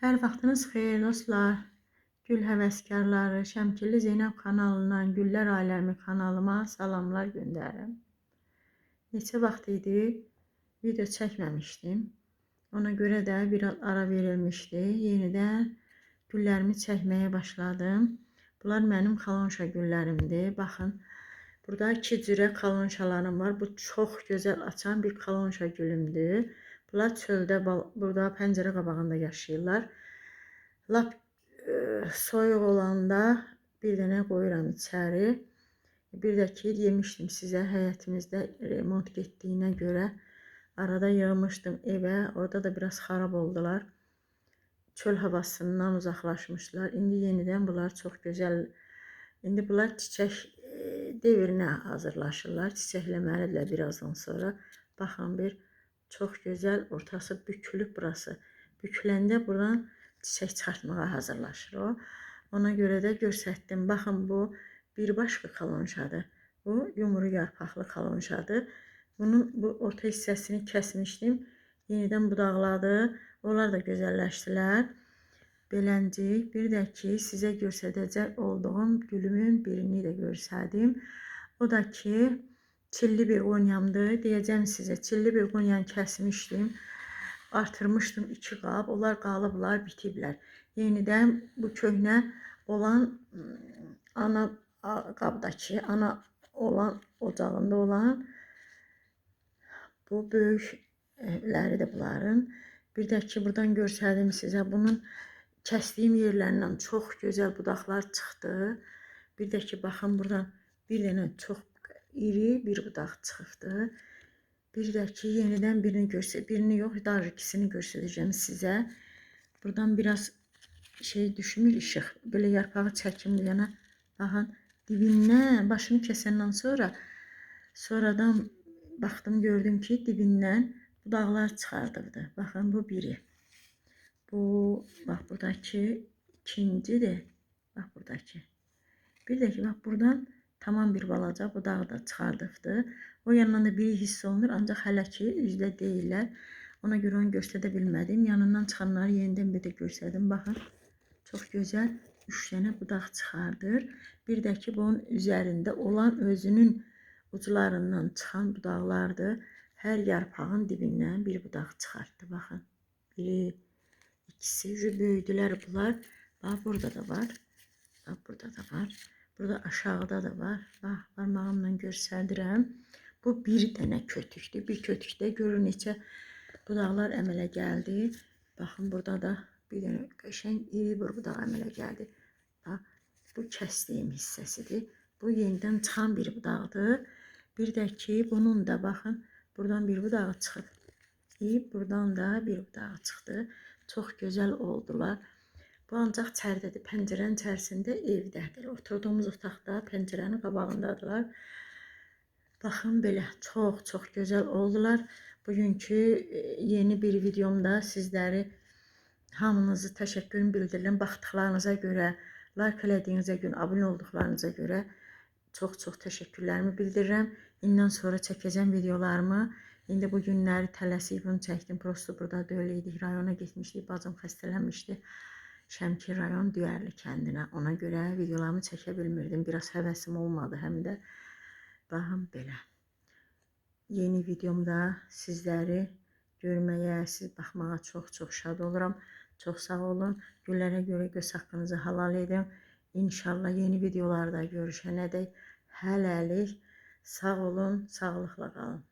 Hər vaxtınız xeyir dostlar. Gül həvəskarları, Şəmkirli Zeynəb kanalından Güllər Aləmi kanalıma salamlar göndərirəm. Neçə vaxt idi video çəkməmişdim. Ona görə də biraz ara verilmişdi. Yenidən güllərimi çəkməyə başladım. Bunlar mənim kalonşa güllərimdir. Baxın, burada iki cürə kalonşalarım var. Bu çox gözəl açan bir kalonşa gülümdür. Bunlar çöldə, burada pəncərə qabağında yaşayırlar. Lap e, soyuq olanda bir dənə qoyuram içəri. Bir də ki, demişdim sizə həyətimizdə remont getdiyinə görə arada yığmışdım evə. Orada da biraz xarab oldular. Çöl havasından uzaqlaşmışlar. İndi yenidən bunlar çox gözəl. İndi bunlar çiçək e, devrinə hazırlaşırlar. Çiçəkləməlidirlər birazdan sonra. Baxın bir çox gözəl ortası bükülüb burası. Büküləndə buradan çiçək çıxartmağa hazırlaşır o. Ona görə də göstərdim. Baxın bu bir başqa kalonşadır. Bu yumru yarpaqlı kalonşadır. Bunun bu orta hissəsini kəsmişdim. Yenidən budaqladı. Onlar da gözəlləşdilər. Beləncik bir də ki sizə göstərəcək olduğum gülümün birini də göstərdim. O da ki çilli bir qonyamdır. Deyəcəm sizə çilli bir qonyanı kəsmişdim. Artırmışdım iki qab. Onlar qalıblar, bitiblər. Yenidən bu köhnə olan ım, ana qabdakı, ana olan ocağında olan bu böyük evləri də bunların. Bir də ki buradan göstərdim sizə bunun kəsdiyim yerlərindən çox gözəl budaqlar çıxdı. Bir də ki baxın buradan bir dənə çox iri bir budaq çıxıbdı. Bir də ki yenidən birini göstər, birini yox, daha ikisini göstərəcəm sizə. Buradan biraz şey düşmür işıq. Böyle yarpağı çəkim bu yana. Baxın dibindən başını kəsəndən sonra sonradan baxdım gördüm ki dibindən budaqlar çıxardıbdı. Baxın bu biri. Bu bax buradakı ikincidir. Bax buradakı. Bir də ki bax buradan tamam bir balaca budağı da çıxardıbdı. O yandan da biri hiss olunur ancaq hələ ki üzdə deyirlər. Ona görə onu göstərə bilmədim. Yanından çıxanları yenidən bir də göstərdim. Baxın. Çox gözəl 3 dənə budaq çıxardır. Bir də ki bunun üzərində olan özünün uclarından çıxan budaqlardır. Hər yarpağın dibindən bir budaq çıxartdı. Baxın. Biri, ikisi böyüdülər bunlar. Bax burada da var. Bax burada da var. Burada aşağıda da var. Bax barmağımla göstərirəm. Bu bir dənə kötükdür. Bir kötükdə görün neçə budaqlar əmələ gəldi. Baxın burada da bir dənə qəşəng iri bir budaq əmələ gəldi. Bax bu kəsdiyim hissəsidir. Bu yenidən çıxan bir budaqdır. Bir də ki bunun da baxın buradan bir budağı çıxıb. İyi, buradan da bir budağı çıxdı. Çox gözəl oldular. Bu ancaq çərdədir. Pəncərənin içərisində evdədir. Oturduğumuz otaqda pəncərənin qabağındadılar. Baxın belə çox-çox gözəl oldular. Bugünkü e, yeni bir videomda sizləri hamınızı təşəkkürümü bildirirəm. Baxdıqlarınıza görə, like elədiyinizə görə, abunə olduqlarınıza görə çox-çox təşəkkürlərimi bildirirəm. İndən sonra çəkəcəm videolarımı. İndi bu günləri tələsik bunu çəkdim. Prosto burada deyil idik. Rayona getmişdik. Bacım xəstələnmişdi. Şəmkir rayon Düyərli kəndinə. Ona görə videolarımı çəkə. Biraz həvəsim olmadı həm də. Baxın belə. Yeni videomda sizləri görməyə, siz baxmağa çox-çox şad oluram. Çox sağ olun. Güllərə görə göz haqqınızı halal edin. İnşallah yeni videolarda görüşənədək hələlik sağ olun, sağlıqla qalın.